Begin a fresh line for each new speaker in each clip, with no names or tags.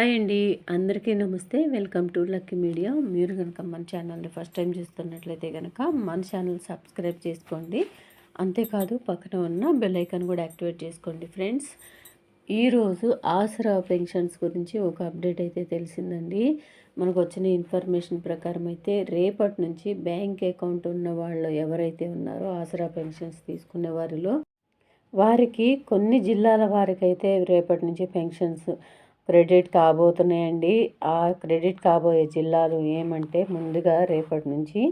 Hi అండి. అందరికీ నమస్తే. Welcome to lucky media. మీరు కనుక మన ఛానల్ని ఫస్ట్ టైం చూస్తున్నట్లయితే కనుక మన ఛానల్ సబ్స్క్రైబ్ చేసుకోండి. అంతేకాదు పక్కన ఉన్న బెల్ ఐకాన్ కూడా యాక్టివేట్ చేసుకోండి ఫ్రెండ్స్. ఈరోజు ఆసరా పెన్షన్స్ గురించి ఒక అప్డేట్ అయితే తెలిసిందండి. మనకు వచ్చిన ఇన్ఫర్మేషన్ ప్రకారం అయితే రేపటి నుంచి బ్యాంక్ అకౌంట్ ఉన్న వాళ్ళు ఎవరైతే ఉన్నారో ఆసరా పెన్షన్స్ తీసుకునే వారిలో వారికి కొన్ని జిల్లాల వారికైతే రేపటి నుంచి పెన్షన్స్ క్రెడిట్ కాబోతున్నాయండి. ఆ క్రెడిట్ కాబోయే జిల్లాలు ఏమంటే ముందుగా రేపటి నుంచి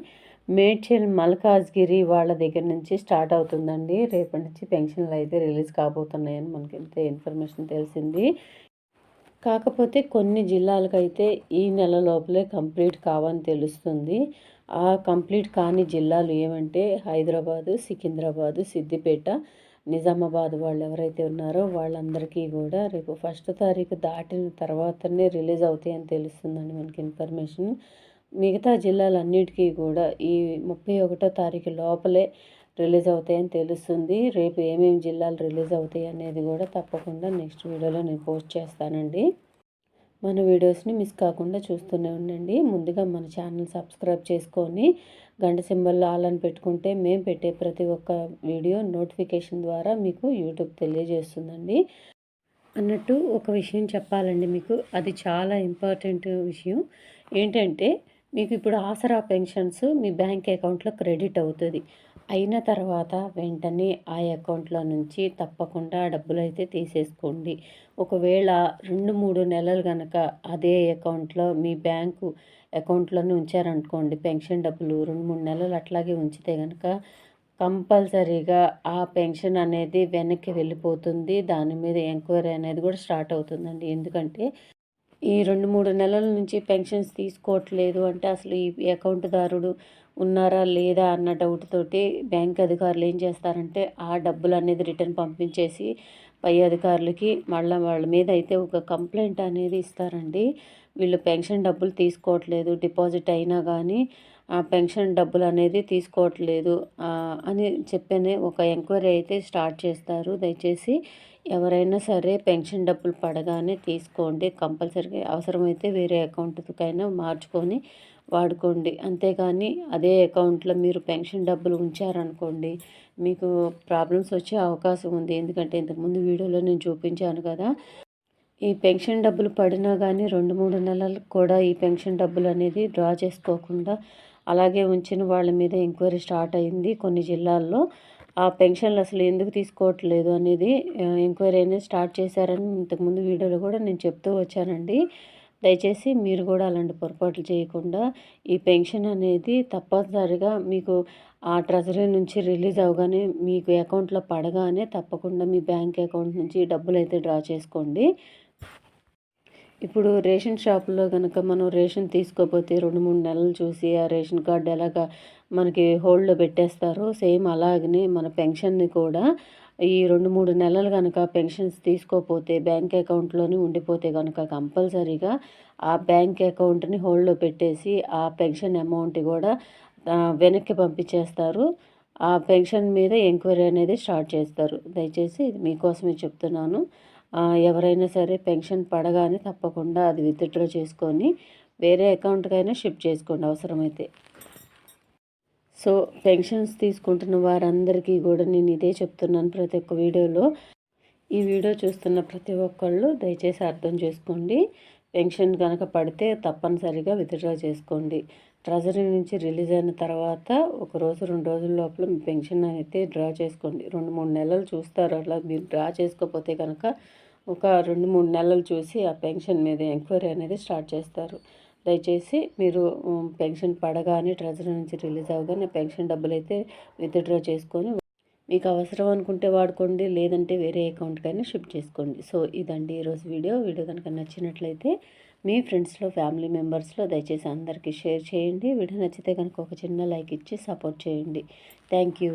మేడ్చల్ మల్కాజ్గిరి వాళ్ళ దగ్గర నుంచి స్టార్ట్ అవుతుందండి. రేపటి నుంచి పెన్షన్లు అయితే రిలీజ్ కాబోతున్నాయని మనకి ఎంత ఇన్ఫర్మేషన్ తెలిసింది. కాకపోతే కొన్ని జిల్లాలకైతే ఈ నెల లోపలే కంప్లీట్ కావని తెలుస్తుంది. ఆ కంప్లీట్ కాని జిల్లాలు ఏమంటే హైదరాబాదు సికింద్రాబాదు సిద్దిపేట నిజామాబాద్ వాళ్ళు ఎవరైతే ఉన్నారో వాళ్ళందరికీ కూడా రేపు ఫస్ట్ తారీఖు దాటిన తర్వాతనే రిలీజ్ అవుతాయని తెలుస్తుందండి మనకి ఇన్ఫర్మేషన్. మిగతా జిల్లాలన్నిటికీ కూడా ఈ ముప్పై ఒకటో తారీఖు లోపలే రిలీజ్ అవుతాయని తెలుస్తుంది. రేపు ఏమేమి జిల్లాలు రిలీజ్ అవుతాయి అనేది కూడా తప్పకుండా నెక్స్ట్ వీడియోలో నేను పోస్ట్ చేస్తానండి. మన వీడియోస్ని మిస్ కాకుండా చూస్తూనే ఉండండి. ముందుగా మన ఛానల్ సబ్స్క్రైబ్ చేసుకొని గంట సింబల్ ఆల్ అని పెట్టుకుంటే మేము పెట్టే ప్రతి ఒక్క వీడియో నోటిఫికేషన్ ద్వారా మీకు యూట్యూబ్ తెలియజేస్తుందండి. అన్నట్టు ఒక విషయం చెప్పాలండి మీకు. అది చాలా ఇంపార్టెంట్ విషయం. ఏంటంటే మీకు ఇప్పుడు ఆసరా పెన్షన్స్ మీ బ్యాంక్ అకౌంట్లో క్రెడిట్ అవుతుంది. అయిన తర్వాత వెంటనే ఆ అకౌంట్లో నుంచి తప్పకుండా డబ్బులు అయితే తీసేసుకోండి. ఒకవేళ రెండు మూడు నెలలు కనుక అదే అకౌంట్లో మీ బ్యాంకు అకౌంట్లోనే ఉంచారనుకోండి పెన్షన్ డబ్బులు రెండు మూడు నెలలు అట్లాగే ఉంచితే కనుక కంపల్సరీగా ఆ పెన్షన్ అనేది వెనక్కి వెళ్ళిపోతుంది. దాని మీద ఎంక్వైరీ అనేది కూడా స్టార్ట్ అవుతుందండి. ఎందుకంటే ఈ రెండు మూడు నెలల నుంచి పెన్షన్స్ తీసుకోవట్లేదు అంటే అసలు ఈ అకౌంట్దారుడు ఉన్నారా లేదా అన్న డౌట్ తోటి బ్యాంక్ అధికారులు ఏం చేస్తారంటే ఆ డబ్బులు అనేది రిటర్న్ పంపించేసి పై అధికారులకి మళ్ళీ వాళ్ళ మీద అయితే ఒక కంప్లైంట్ అనేది ఇస్తారండి. వీళ్ళు పెన్షన్ డబ్బులు తీసుకోవట్లేదు డిపాజిట్ అయినా కానీ పెన్షన్ డబ్బులు అనేది తీసుకోవట్లేదు అని చెప్పనే ఒక ఎంక్వైరీ అయితే స్టార్ట్ చేస్తారు. దయచేసి ఎవరైనా సరే పెన్షన్ డబ్బులు పడగానే తీసుకోండి. కంపల్సరీగా అవసరమైతే వేరే అకౌంట్కైనా మార్చుకొని వాడుకోండి. అంతేగాని అదే అకౌంట్లో మీరు పెన్షన్ డబ్బులు ఉంచారనుకోండి మీకు ప్రాబ్లమ్స్ వచ్చే అవకాశం ఉంది. ఎందుకంటే ఇంతకుముందు వీడియోలో నేను చూపించాను కదా ఈ పెన్షన్ డబ్బులు పడినా కానీ రెండు మూడు నెలలకు కూడా ఈ పెన్షన్ డబ్బులు అనేది డ్రా చేసుకోకుండా అలాగే ఉంచిన వాళ్ళ మీద ఎంక్వైరీ స్టార్ట్ అయింది కొన్ని జిల్లాల్లో. ఆ పెన్షన్లు అసలు ఎందుకు తీసుకోవట్లేదు అనేది ఎంక్వైరీ అనేది స్టార్ట్ చేశారని ఇంతకుముందు వీడియోలో కూడా నేను చెప్తూ వచ్చానండి. దయచేసి మీరు కూడా అలాంటి పొరపాట్లు చేయకుండా ఈ పెన్షన్ అనేది తప్పనిసరిగా మీకు ఆ ట్రెజరీ నుంచి రిలీజ్ అవగానే మీకు అకౌంట్లో పడగానే తప్పకుండా మీ బ్యాంక్ అకౌంట్ నుంచి డబ్బులు అయితే డ్రా చేసుకోండి. ఇప్పుడు రేషన్ షాపులో కనుక మనం రేషన్ తీసుకోపోతే రెండు మూడు నెలలు చూసి ఆ రేషన్ కార్డు ఎలాగ మనకి హోల్డ్లో పెట్టేస్తారో సేమ్ అలాగనే మన పెన్షన్ని కూడా ఈ రెండు మూడు నెలలు కనుక పెన్షన్స్ తీసుకోపోతే బ్యాంక్ అకౌంట్లోనే ఉండిపోతే కనుక కంపల్సరీగా ఆ బ్యాంక్ అకౌంట్ని హోల్డ్లో పెట్టేసి ఆ పెన్షన్ అమౌంట్ కూడా వెనక్కి పంపించేస్తారు. ఆ పెన్షన్ మీద ఎంక్వైరీ అనేది స్టార్ట్ చేస్తారు. దయచేసి మీకోసమే చెప్తున్నాను. ఎవరైనా సరే పెన్షన్ పడగానే తప్పకుండా అది విత్డ్రా చేసుకొని వేరే అకౌంట్కైనా షిఫ్ట్ చేసుకోండి అవసరమైతే. సో పెన్షన్స్ తీసుకుంటున్న వారందరికీ కూడా నేను ఇదే చెప్తున్నాను ప్రతి ఒక్క వీడియోలో. ఈ వీడియో చూస్తున్న ప్రతి ఒక్కళ్ళు దయచేసి అర్థం చేసుకోండి. పెన్షన్ కనుక పడితే తప్పనిసరిగా విత్డ్రా చేసుకోండి. ట్రెజరీ నుంచి రిలీజ్ అయిన తర్వాత ఒక రోజు రెండు రోజుల లోపల మీ పెన్షన్ అయితే డ్రా చేసుకోండి. రెండు మూడు నెలలు చూస్తారు. అలా మీరు డ్రా చేసుకోకపోతే కనుక ఒక రెండు మూడు నెలలు చూసి ఆ పెన్షన్ మీద ఎంక్వైరీ అనేది స్టార్ట్ చేస్తారు. దయచేసి మీరు పెన్షన్ పడగానే ట్రెజరీ నుంచి రిలీజ్ అవగానే పెన్షన్ డబ్బులు అయితే విత్డ్రా చేసుకొని మీకు అవసరం అనుకుంటే వాడుకోండి లేదంటే వేరే అకౌంట్కైనా షిఫ్ట్ చేసుకోండి. సో ఇదండి ఈరోజు వీడియో. వీడియో కనుక నచ్చినట్లయితే మీ ఫ్రెండ్స్లో ఫ్యామిలీ మెంబర్స్లో దయచేసి అందరికీ షేర్ చేయండి. వీడియో నచ్చితే కనుక ఒక చిన్న లైక్ ఇచ్చి సపోర్ట్ చేయండి. Thank you.